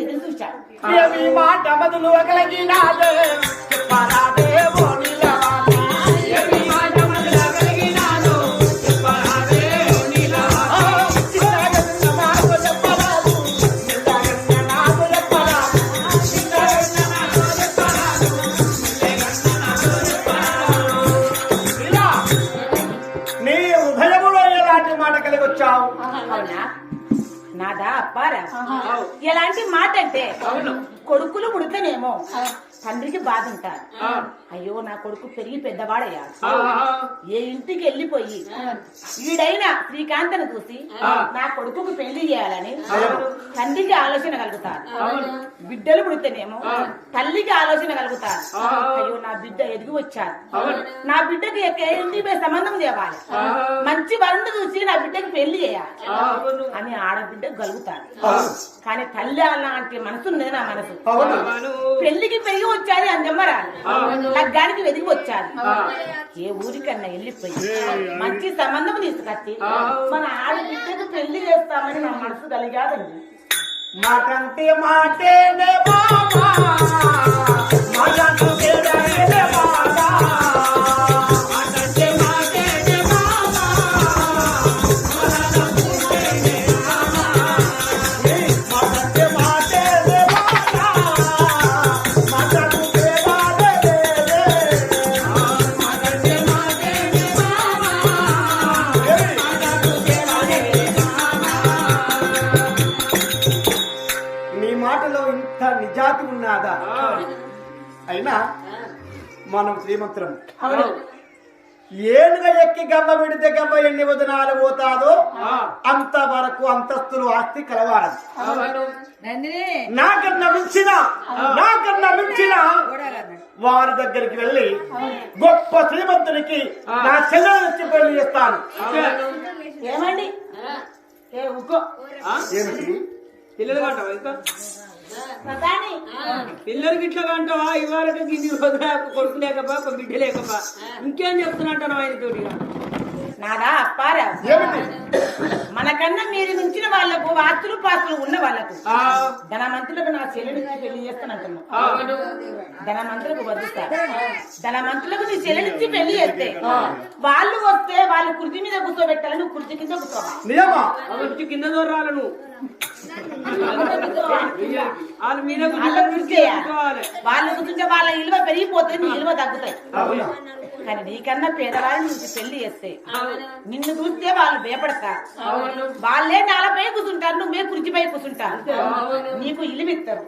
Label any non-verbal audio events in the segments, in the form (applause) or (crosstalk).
ఎదురు చూశాడు. మాట మధులు కలిగినాదే నాదా? అప్పారా ఎలాంటి మాట అంటే కొడుకులు పుడితేనేమో తండ్రికి బాధ ఉంటారు అయ్యో నా కొడుకు పెరిగి పెద్దవాడయ్యాడు. ఏ ఇంటికి వెళ్ళిపోయి ఈడైనా శ్రీకాంతను చూసి నా కొడుకుకు పెళ్ళి చేయాలని తండ్రికి ఆలోచన కలుగుతారు బిడ్డలు పుడితేనేమో తల్లికి ఆలోచన కలుగుతారు అయ్యో నా బిడ్డ ఎదిగి వచ్చారు నా బిడ్డకి పోయి సంబంధం తేవాలి? మంచి వరుణ్ చూసి నా బిడ్డకి పెళ్ళి చేయాలి అని ఆడబిడ్డ కలుగుతారు కానీ తల్లి అలాంటి మనసు ఉన్నది నా మనసు. పెళ్ళికి పెరిగి వచ్చాది అందమ్మరాలు లగ్గానికి వెదిగి వచ్చాది ఏ ఊరికన్నా వెళ్ళిపోయి. మంచి సంబంధం తీసుకొచ్చి మన ఆడబిడ్డకు పెళ్ళి చేస్తామని నా మనసు కలిగాదండి మాటంటే మాటేనే అయినా మనం శ్రీమంత్రం ఏనుగ ఎక్కి గవ్వ విడితే గవ్వ ఎన్ని వదనాలు పోతాదో అంత వరకు అంతస్తులు ఆస్తి కలవారదు. నాకన్నా మించిన నాకన్నా మించిన వారి దగ్గరికి వెళ్ళి గొప్ప శ్రీమంతునికి నా చెల్లెలిచ్చి పెళ్ళి చేస్తాను. ఏమండి? ఏ ఉక్కో ఏమిటి? పిల్లలు కంటావా? ఇంకా ప్రధాని పిల్లలకి ఇట్లా కంటావా? ఇవాళ గిన్ని రోజులు కొడుకు లేకపా ఒక బిడ్డ లేకపా? ఇంకేం చెప్తున్నట్టు ఆయన తోటి? నాదా అప్పారా? మనకన్నా మీరు మించిన వాళ్ళకు ఆస్తులు పాస్తులు ఉన్న వాళ్ళకు ధనమంతులకు నా చెల్లెడికి పెళ్ళి ధనమంతులకు వదిలిస్తా ధనమంతులకు నీ చెల్లెడిచ్చి పెళ్ళి చేస్తే వాళ్ళు వస్తే వాళ్ళు కుర్చీ మీద కూర్చోబెట్టాలి నువ్వు కుర్చీ కింద కూర్చోవాలి కింద దూరాలను వాళ్ళ కూర్చుంటే వాళ్ళ విలువ పెరిగిపోతుంది నీ విలువ తగ్గుతాయి. అవునా? కానీ నీకన్నా పేదవాళ్ళ నుంచి పెళ్ళి చేస్తే నిన్ను చూస్తే వాళ్ళు భయపడతారు. వాళ్ళే నాలపై కూర్చుంటారు నువ్వే కుర్చీపై కూర్చుంటారు నీకు ఇలువ ఇస్తారు.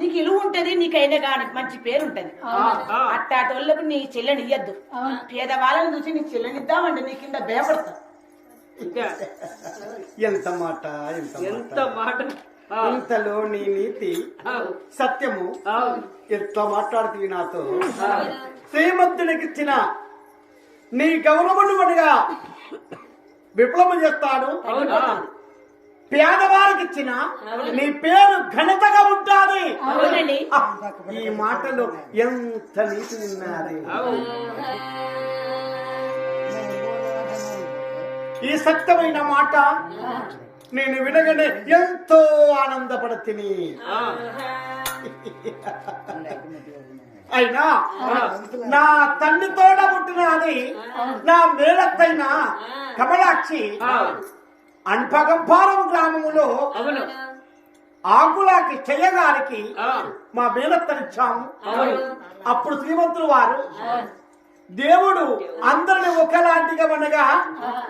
నీకు ఇలువ ఉంటది నీకైనా కానీ మంచి పేరు ఉంటది. అట్టాటి వాళ్ళకు నీ చెల్లెని ఇయ్యద్దు. పేదవాళ్ళని చూసి నీ చెల్లెని ఇద్దామంటే నీ కింద భయపడతారు ఇంకా. ఎంత మాట ఎంత ఎంత మాట. ఇంతలో నీ నీతి సత్యము. ఎట్లా మాట్లాడుతుంది నాతో? శ్రీమంతునికి ఇచ్చిన నీ గౌరవముగా విప్లవం చేస్తాడు. పేదవారికి ఇచ్చిన నీ పేరు ఘనతగా ఉంటాది. ఈ మాటలో ఎంత నీతి అవును. ఈ సత్యమైన మాట నేను వినగానే ఎంతో ఆనందపడతిని. (laughs) అయినా నా తండ్రి తోడ పుట్టినది నా మేడత్తైన కమలాక్షి అన్పగంపారం గ్రామములో అవును. ఆకులాకి చెయ్యగారికి మా మేనత్తనిచ్చాము అప్పుడు శ్రీమంతులు వారు దేవుడు అందరిని ఒకలాంటిగా మనగా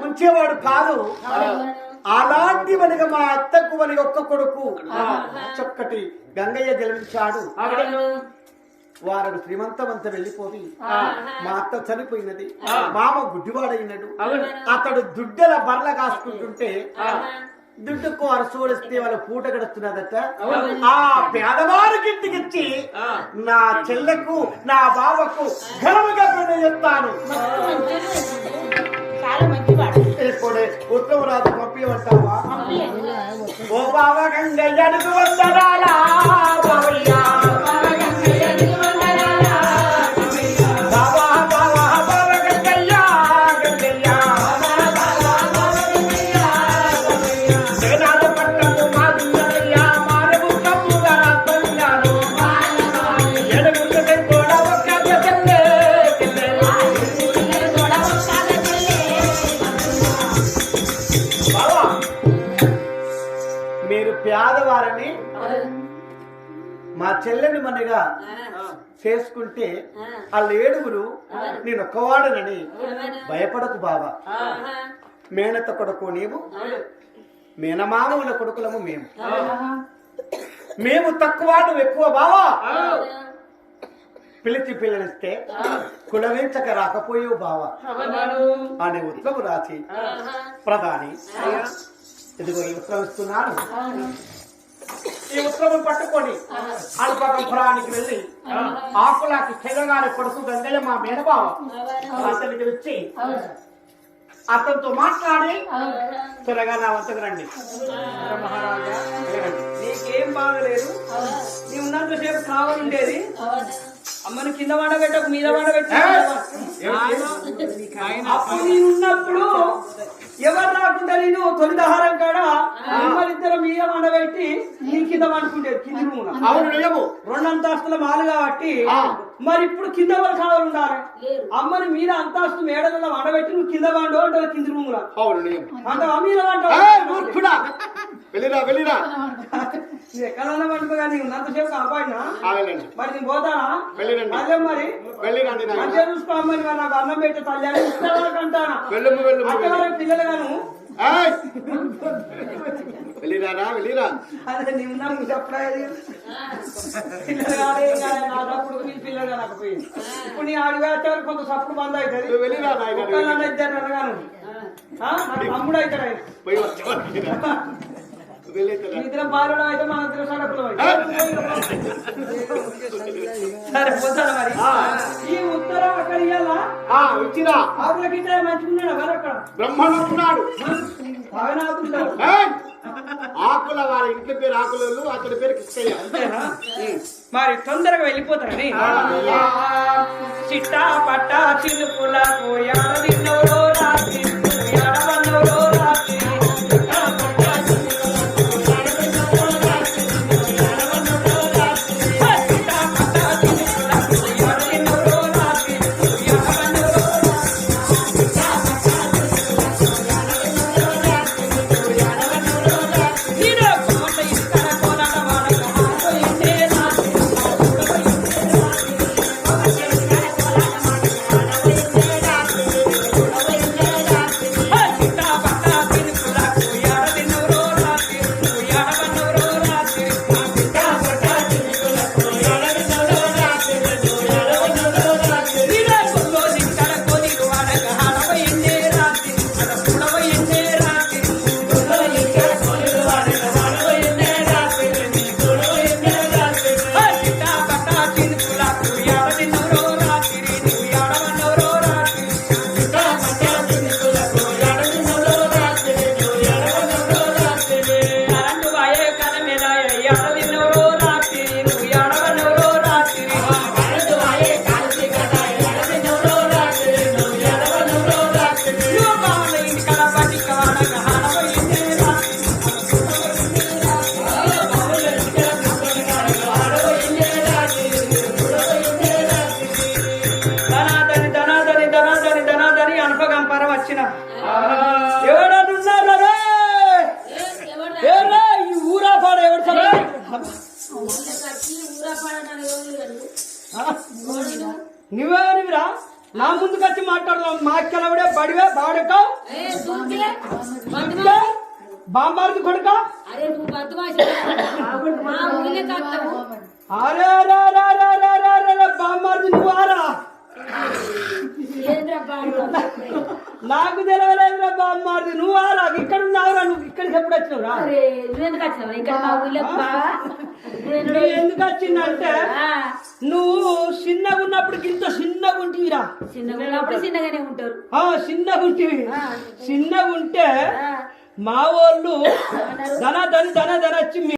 ఉంచేవాడు కాదు. అలాంటి మనగా మా అత్తకు మనకి ఒక్క కొడుకు. చక్కటి గంగయ్య జన్మించాడు. వారు శ్రీమంతమంత వెళ్ళిపోయి మా అత్త చనిపోయినది. ఆ. మామ గుడ్డివాడైనడు. అతడు దుడ్డల బర్ల కాసుకుంటుంటే దుడ్డుకు అరసోడిస్తే వాళ్ళ పూట గడుస్తున్నదట. ఆ పేదవారికి ఇంటికి ఇచ్చి ఆ. నా చెల్లెకు నా బావకు ఘనముగా చెప్తాను చాలా మంచివాడు. ఇప్పుడే ఉత్తమరాజు పంపించమంటావా పంపియండి. ఓ బావ గంగయ్యకు వందనాలా చెల్లెని మనగా చేసుకుంటే వాళ్ళు ఏడుగురు నేను ఒక్కవాడనని భయపడకు బావా. మేనత కొడుకు నీవు మేనమామల కొడుకులము మేము. మేము తక్కువ నువ్వు ఎక్కువ బావా. పిలిచి పిల్లనిస్తే కులవెంచక రాకపోయేవు బావా. అనే ఉత్తము రాసి ప్రధాని ఇదిగో ఈ ఉత్తరం ఇస్తున్నాను. ఈ ఉత్తరం పట్టుకొని అల్పకంపురానికి వెళ్ళి ఆకులాకి చెగగాని కొడుకు గంగయ్య మా మేనబావ అతనికి వచ్చి అతనితో మాట్లాడి త్వరగా నా వంతకు రండి. నీకేం బాగలేదు నీ ఉన్నంతసేపు కావాలండేది? అమ్మని కింద వండబెట్టకు మీద వండబెట్టి. అప్పుడు నేను ఉన్నప్పుడు ఎవరు రాకుండా నేను తొలిదహారం కాడ ఇద్దరు మీద వండబెట్టి నీ కింద వండుకుంటేది కింది అవును. రెండు అంతస్తుల మాలు కాబట్టి. మరి ఇప్పుడు కింద ఎవరు కావాలి ఉండాలి? అమ్మని మీద అంతస్తు మేడలలో వండబెట్టి నువ్వు కింద వండు అంటే కింది రూముల నిజము. అంటావా మీద వెళ్ళిరా వెళ్ళిరా. ఎక్కడన్నా వండుకోగా నీవు ఉన్నంతసేపు అబ్బాయినా మరి నేను పోతానా. అదే మరి. మంచిగా చూసుకో అమ్మని నాకు అన్నం పెట్టి తల్లి అంటానా పిల్లలు ఏయ్! వెళ్ళిరారా వెళ్ళిరా. అదే నీవు నాకు చెప్పలేదు పిల్లలు కాదే కాదే నా పిల్లలు కానకపోయింది ఇప్పుడు నీ ఆడి వేస్తారు కొంత సప్పుడు బంద్ అవుతుంది. వెళ్ళిరా ఇద్దరు అనగాను తమ్ముడు అవుతాడు పోయి అయితే మన ఇద్దరు సడకులు సరే పోతాను మరి? ఈ ఉత్తరం అక్కడ ఇయ్యాలా? ఆకుల మంచుకున్నాడు మరి అక్కడ. బ్రహ్మణున్నాడు! ఆకుల వారి ఇంటి పేరు ఆకులలు అతని పేరు కిష్టయ్య? మరి తొందరగా వెళ్ళిపోతారని చిట్టా పట్టా చిలుపుల పోయాడో మీద రా రా రా రా రా రా బాంబార్ది నువ్వారా ఏంద్రా బాగా నాకు తెలవలేదురా బాంబార్ది నువ్వారా ఇక్కడ ఉన్నావురా నువ్వు ఎప్పుడు వచ్చినావురా అరే నువ్వెందుకు వచ్చినావు? మా నువ్వు ఎందుకు వచ్చిందంటే నువ్వు చిన్నగా ఉన్నప్పుడు ఇంత చిన్నగా ఉంటివిరా. చిన్నగా ఉన్నప్పుడు చిన్నగానే ఉంటారు. ఆ చిన్నగా ఉంటివి. చిన్నగా ఉంటే మా వాళ్ళు ధన ధన ధన ధన వచ్చి